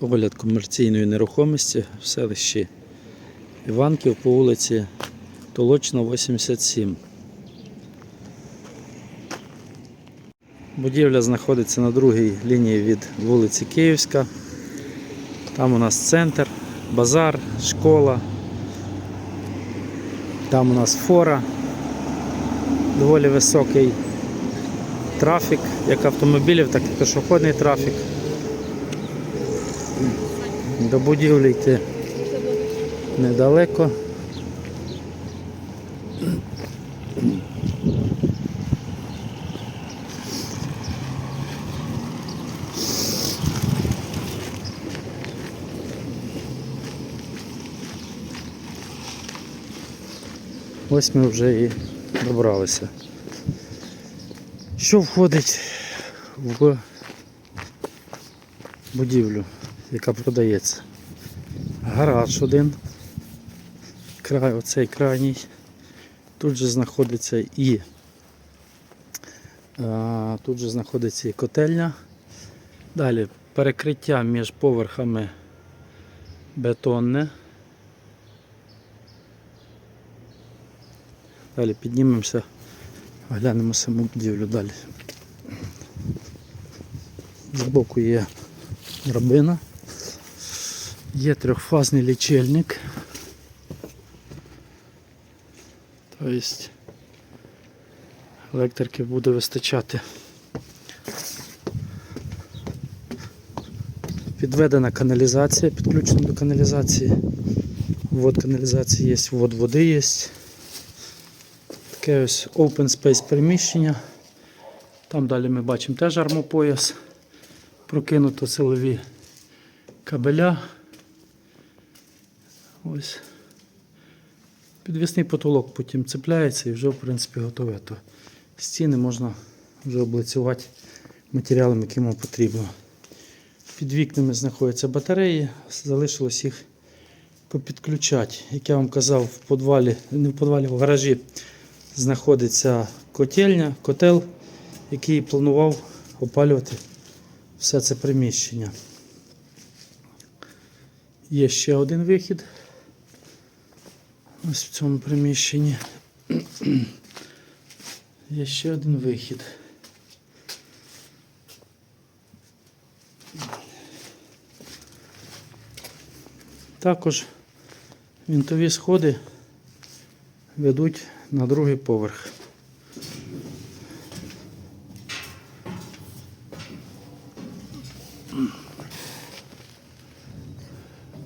огляд комерційної нерухомості в селищі Іванків по вулиці Толочна, 87. Будівля знаходиться на другій лінії від вулиці Київська. Там у нас центр, базар, школа. Там у нас фора. Доволі високий трафік, як автомобілів, так і пішохідний трафік. До будівлі йти недалеко. Ось ми вже і добралися. Що входить в будівлю, яка продається? Гараж один, край, оцей крайній. Тут же знаходиться і а, тут же знаходиться і котельня. Далі перекриття між поверхами бетонне. Далі піднімемося, оглянемо саму будівлю далі. Збоку є драбина, є трьохфазний лічильник. Тобто електрики буде вистачати. Підведена каналізація, підключена до каналізації. Ввод каналізації є, ввод води є. Таке ось open space приміщення. Там далі ми бачимо теж армопояс. Прокинуто силові кабеля. Ось. Підвісний потолок потім цепляється і вже в принципі готове. То стіни можна вже облицювати матеріалом, яким вам потрібно. Під вікнами знаходяться батареї, залишилось їх попідключати. Як я вам казав, в подвалі, не в подвалі, в гаражі знаходиться котельня, котел, який планував опалювати все це приміщення. Є ще один вихід. Ось в цьому приміщенні. Є ще один вихід. Також вінтові сходи ведуть на другий поверх.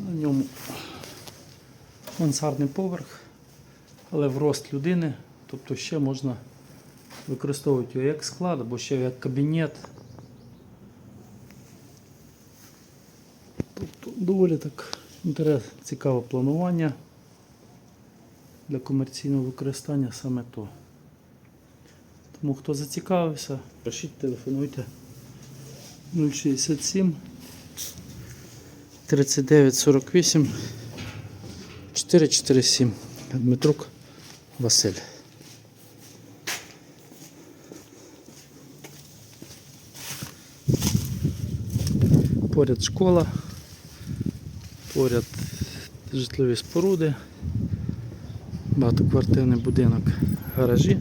На ньому мансардний поверх, але в рост людини, тобто ще можна використовувати його як склад або ще як кабінет. Тобто доволі так інтерес, цікаве планування для комерційного використання саме то. Тому хто зацікавився, пишіть, телефонуйте 067 39 48 447 Дмитрук Василь. Поряд школа, поряд житлові споруди, багатоквартирний будинок, гаражі.